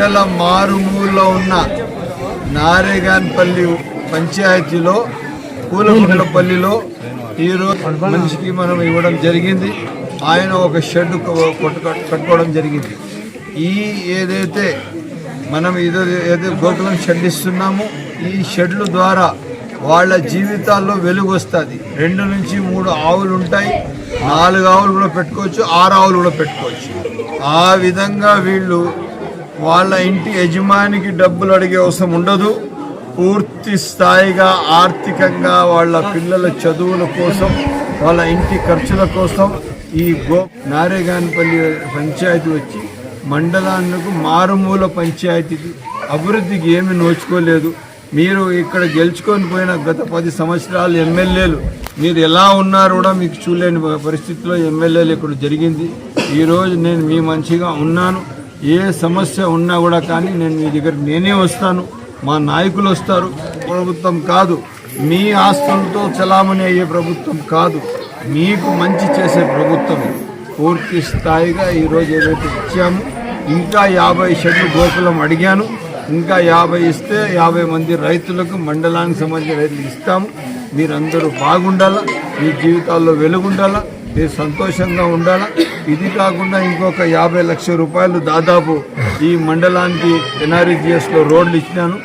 మండల మారుమూలలో ఉన్న నారేగాన్పల్లి పంచాయతీలో పూలగుండపల్లిలో ఈరోజు మనిషికి మనం ఇవ్వడం జరిగింది. ఆయన ఒక షెడ్ కట్టుకోవడం జరిగింది. ఈ ఏదైతే మనం ఏదో ఏదో గోకులం షెడ్ ఇస్తున్నామో ఈ షెడ్ల ద్వారా వాళ్ళ జీవితాల్లో వెలుగు వస్తుంది. రెండు నుంచి మూడు ఆవులు ఉంటాయి. నాలుగు ఆవులు కూడా పెట్టుకోవచ్చు ఆరు ఆవులు కూడా పెట్టుకోవచ్చు. ఆ విధంగా వీళ్ళు వాళ్ళ ఇంటి యజమానికి డబ్బులు అడిగే అవసరం ఉండదు. పూర్తి స్థాయిగా ఆర్థికంగా వాళ్ళ పిల్లల చదువుల కోసం వాళ్ళ ఇంటి ఖర్చుల కోసం ఈ గో నారేగానపల్లి పంచాయతీ వచ్చి మండలానికి మారుమూల పంచాయతీకి అభివృద్ధికి ఏమి నోచుకోలేదు. మీరు ఇక్కడ గెలుచుకొని పోయిన గత పది సంవత్సరాలు ఎమ్మెల్యేలు మీరు ఎలా ఉన్నారు కూడా మీకు చూడలేని పరిస్థితిలో ఎమ్మెల్యేలు ఇక్కడ జరిగింది. ఈరోజు నేను మీ మంచిగా ఉన్నాను. ఏ సమస్య ఉన్నా కూడా కానీ నేను మీ దగ్గర నేనే వస్తాను. మా నాయకులు వస్తారు. ప్రభుత్వం కాదు. మీ ఆస్తులతో చలామణి అయ్యే ప్రభుత్వం కాదు. మీకు మంచి చేసే ప్రభుత్వం పూర్తి స్థాయిగా ఈరోజు ఏదైతే ఇచ్చామో ఇంకా యాభై షెడ్లు గోకులం అడిగాను. ఇంకా యాభై ఇస్తే యాభై మంది రైతులకు మండలానికి సంబంధించిన రైతులకు ఇస్తాము. మీరందరూ బాగుండాలా? మీ జీవితాల్లో వెలుగుండాలా? మీరు సంతోషంగా ఉండాలా? ఇది కాకుండా ఇంకొక యాభై లక్షల రూపాయలు దాదాపు ఈ మండలానికి ఎన్ఆర్ఈజిఎస్లో రోడ్లు ఇచ్చినాను.